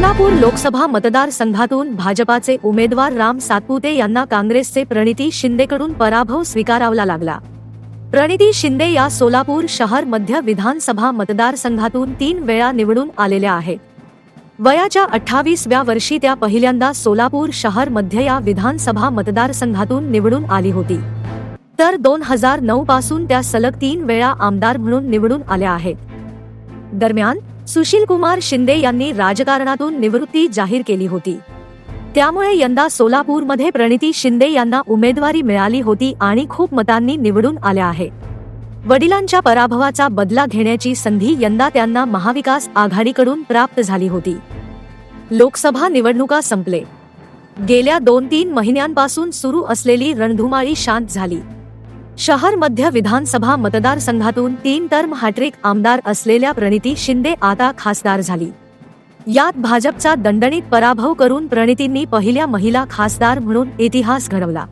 सोलापूर लोकसभा मतदारसंघातून भाजपाचे उमेदवार राम सातपुते यांना काँग्रेसचे प्रणिती शिंदेकडून पराभव स्वीकारावला लागला. प्रणिती शिंदे या सोलापूर शहर मध्य विधानसभा मतदारसंघातून तीन वेळा निवडून आलेल्या आहेत. वयाच्या अठ्ठावीसव्या वर्षी त्या पहिल्यांदा सोलापूर शहर मध्य या विधानसभा मतदारसंघातून निवडून आली होती. तर दोन हजार नऊ पासून त्या सलग तीन वेळा आमदार म्हणून निवडून आल्या आहेत. दरम्यान सुशील कुमार शिंदे यांनी राजकारणातून निवृत्ती जाहीर केली होती. त्यामुळे यंदा सोलापूरमध्ये प्रणिती शिंदे यांना उमेदवारी मिळाली होती आणि खूप मतांनी निवडून आल्या आहे. वडिलांच्या पराभवाचा बदला घेण्याची संधी यंदा त्यांना महाविकास आघाडीकडून प्राप्त झाली होती. लोकसभा निवडणुका संपले. गेल्या दोन तीन महिन्यांपासून सुरू असलेली रणधुमाळी शांत झाली. शहर मध्य विधानसभा मतदारसंघातून तीन टर्म हॅट्रिक आमदार असलेल्या प्रणिती शिंदे आता खासदार झाली. यात भाजपचा दणदणीत पराभव करून प्रणितींनी पहिल्या महिला खासदार म्हणून इतिहास घडवला.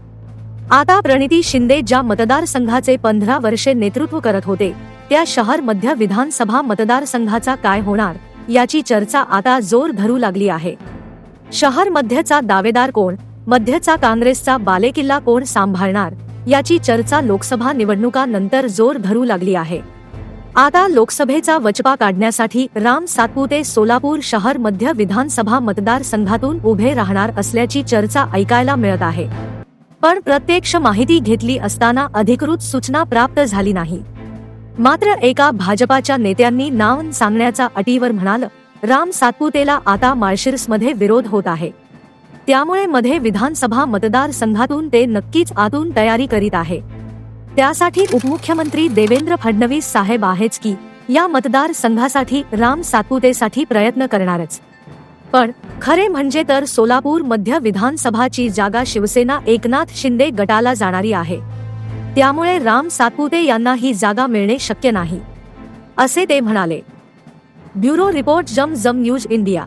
आता प्रणिती शिंदे ज्या मतदारसंघाचे पंधरा वर्षे नेतृत्व करत होते त्या शहर मध्य विधानसभा मतदारसंघाचा काय होणार याची चर्चा आता जोर धरू लागली आहे. शहर मध्यचा दावेदार कोण मध्यचा काँग्रेसचा बालेकिल्ला कोण सांभाळणार याची चर्चा लोकसभा निवडणुकानंतर जोर धरू लागली आहे. आता लोकसभेचा वचपा काढण्यासाठी राम सातपुते सोलापूर शहर मध्य विधानसभा मतदारसंघातून उभे राहणार असल्याची चर्चा ऐकायला मिळत आहे. पण प्रत्यक्ष माहिती घेतली असताना अधिकृत सूचना प्राप्त झाली नाही. मात्र एका भाजपाच्या नेत्यांनी नाव सांगण्याचा अटीवर म्हणाल राम सातपुतेला आता माळशिरसमध्ये विरोध होत आहे. त्यामुळे मध्ये विधानसभा मतदारसंघातून ते नक्कीच आतून तयारी करीत आहे. त्यासाठी उपमुख्यमंत्री देवेंद्र फडणवीस साहेब आहेच की या मतदारसंघासाठी राम सातपुतेसाठी प्रयत्न करणारच. पण खरे म्हणजे तर सोलापूर मध्य विधानसभाची जागा शिवसेना एकनाथ शिंदे गटाला जाणारी आहे. त्यामुळे राम सातपुते यांना ही जागा मिळणे शक्य नाही. असे ते म्हणाले. ब्युरो रिपोर्ट जम जम न्यूज इंडिया.